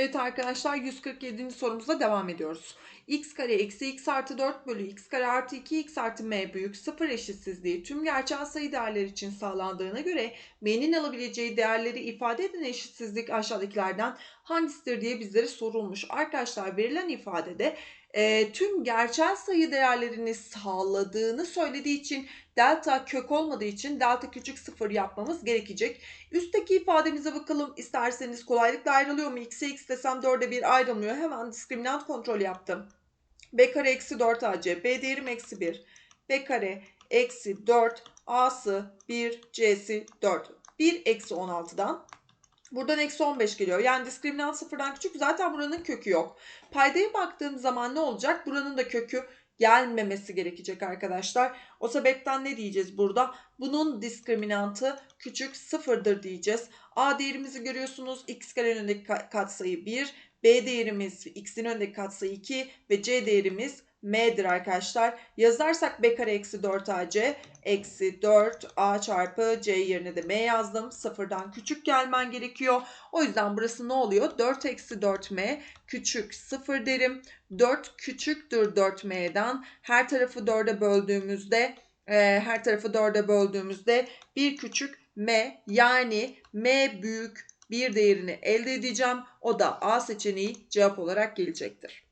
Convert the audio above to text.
Evet arkadaşlar 147. sorumuzla devam ediyoruz. x kare eksi x artı 4 bölü x kare artı 2 x artı m büyük 0 eşitsizliği tüm gerçel sayı değerler için sağlandığına göre m'nin alabileceği değerleri ifade eden eşitsizlik aşağıdakilerden hangisidir diye bizlere sorulmuş. Arkadaşlar verilen ifadede e, tüm gerçel sayı değerlerini sağladığını söylediği için delta kök olmadığı için delta küçük sıfır yapmamız gerekecek. Üstteki ifademize bakalım isterseniz kolaylıkla ayrılıyor mu? x'e x desem 4'e 1 ayrılmıyor. Hemen diskriminant kontrol yaptım. b kare eksi 4 ac b değerim eksi 1 b kare eksi 4 a'sı 1 c'si 4 1 eksi 16'dan Buradan eksi 15 geliyor. Yani diskriminant sıfırdan küçük. Zaten buranın kökü yok. Paydaya baktığım zaman ne olacak? Buranın da kökü gelmemesi gerekecek arkadaşlar. O sebepten ne diyeceğiz burada? Bunun diskriminantı küçük sıfırdır diyeceğiz. A değerimizi görüyorsunuz. X kare önündeki katsayı 1. B değerimiz x'in önündeki katsayı 2 ve C değerimiz m'dir arkadaşlar. Yazarsak b kare eksi 4 ac eksi 4 a çarpı c yerine de m yazdım. Sıfırdan küçük gelmen gerekiyor. O yüzden burası ne oluyor? 4 eksi 4m küçük 0 derim. 4 küçüktür 4m'den. Her tarafı 4'e böldüğümüzde e, her tarafı 4'e böldüğümüzde bir küçük m yani m büyük bir değerini elde edeceğim. O da A seçeneği cevap olarak gelecektir.